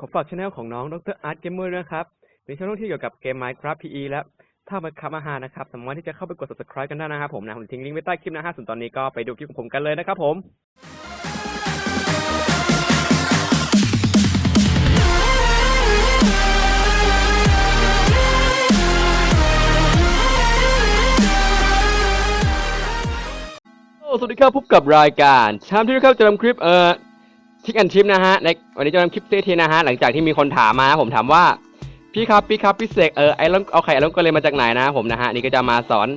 ขอฝากช anel ของน้องดรอาร์ตเกมเมอร์นะครับเป็นช่องที่เกี่ยวกับเกม Minecraft PE และถ้ามาคำอาหารนะครับ สามารถที่จะเข้าไปกด subscribe กันได้นะครับผมนะผมทิ้งลิงก์ไว้ใต้คลิปนะฮะส่วนตอนนี้ก็ไปดูคลิปของผมกันเลยนะครับผมสวัสดีครับพบกับรายการชามที่นะครับจะทำคลิปเอ่อ ทิกแอนทิปนะฮะในวันนี้จะทำคลิปเซทีนะฮะหลังจากที่มีคนถามมาผมถามว่าพี่ครับพี่ครับพี่เสกเออไอรอนเอาไข่ไอรอนโกเลมมาจากไหนนะผมนะฮะนี่ก็จะมาสอน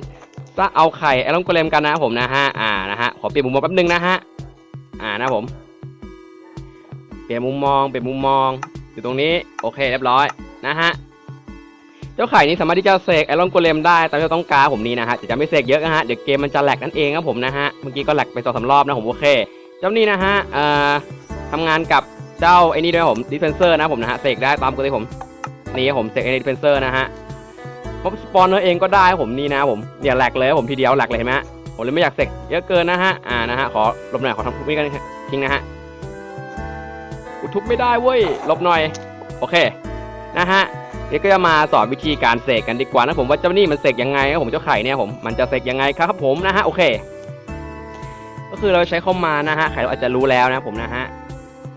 จะเอาไข่ไอรอนโกเลมกันนะผมนะฮะอ่านะฮะขอเปลี่ยนมุมมองแป๊บนึงนะฮะอ่านะผม เปลี่ยนมุมมองเปลี่ยนมุมมอง อยู่ตรงนี้โอเคเรียบร้อยนะฮะเจ้าไข่นี้สามารถที่จะเสกไอรอนโกเลมได้ตามที่ต้องการผมนี้นะฮะจะไม่เสกเยอะนะฮะเดี๋ยวเกมมันจะแหลกนั่นเองครับผมนะฮะเมื่อกี้ก็แหลกไปสองสามรอบนะผมโอเค เจ้านี่นะฮะเอ่อ ทำงานกับเจ้าไอ้นี่ด้วยผมดิสเพนเซอร์นะผมนะฮะเสกได้ตามกติผม นี่ผมเสกไอ้ดิสเพนเซอร์นะฮะผมสปอนเนอร์เองก็ได้ผมนี่นะผมเนี่ยแหลกเลยผมทีเดียวแหลกเลยเห็นไหมฮะผมเลยไม่อยากเสกเยอะเกินนะฮะอ่านะฮะขอลบหน่อยขอทำทุบนี้กันทิ้งนะฮะอุทุบไม่ได้เว้ยลบหน่อยโอเคนะฮะเดี๋ยวก็จะมาสอนวิธีการเสกกันดีกว่านะผมว่าเจ้านี่มันเสกยังไงครับผมเจ้าไข่เนี่ยผมมันจะเสกยังไงครับผมนะฮะโอเค ก็คือเราใช้คอมมานด์นะฮะใครอาจจะรู้แล้วนะผมนะฮะ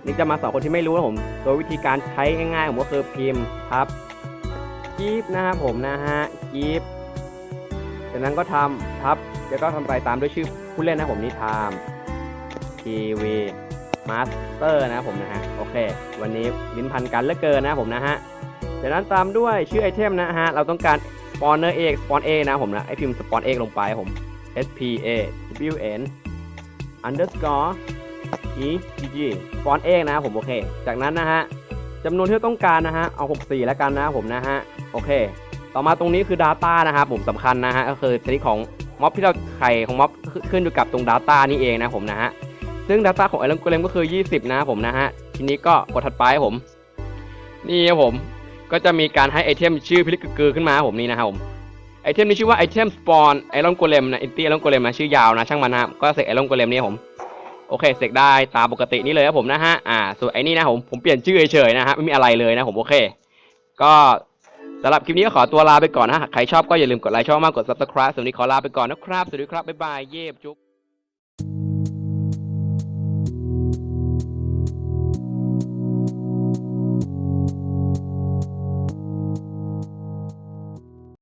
นี่จะมาสอนคนที่ไม่รู้นะผมโดยวิธีการใช้ง่ายๆผมก็คือพิมพ์ครับคีบนะครับผมนะฮะคีบจากนั้นก็ทำทับแล้วก็ทำไปตามด้วยชื่อผู้เล่นนะผมนี่ทำทีวีมาสเตอร์นะผมนะฮะโอเค วันนี้ลิ้นพันกันเหลือเกินนะผมนะฮะจากนั้นตามด้วยชื่อไอเทมนะฮะ เราต้องการ spawner egg spawn egg นะผมนะไอพิมพ์ spawn egg ลงไปผม S P A W N underscore e g g ฟอนต์เองนะครับผมโอเค จากนั้นนะฮะจำนวนที่ต้องการนะฮะเอา 64 แล้วกันนะครับผมนะฮะโอเค ต่อมาตรงนี้คือ Data นะครับผมสำคัญนะฮะก็คือชนิดของม็อบที่เราไข่ของม็อบขึ้นอยู่กับตรง Data นี่เองนะผมนะฮะซึ่ง Data ของไอรอนโกเลมก็คือ 20 นะครับผมนะฮะทีนี้ก็กดถัดไปครับผม นี่ครับผมก็จะมีการให้ไอเทมชื่อพลึกกึกกือขึ้นมาครับผมนี่นะครับผมไอเทมนี้ชื่อว่าไอเทมสปอนไอรอนโกเลมนะอินตี้ไอรอนโกเลมนะชื่อยาวนะช่างมันนะครับก็เสกไอรอนโกเลมนี่ผม โอเคเสกได้ตามปกตินี่เลยครับผมนะฮะอ่าส่วนไอ้นี่นะผมผมเปลี่ยนชื่อเฉยๆนะฮะไม่มีอะไรเลยนะผมโอเค ก็สำหรับคลิปนี้ก็ขอตัวลาไปก่อนนะใครชอบก็อย่าลืมกดไลค์ชอบมากกด subscribe สวัสดีขอลาไปก่อนนะครับ สวัสดีครับ บ๊ายบาย เย็บจุ๊บ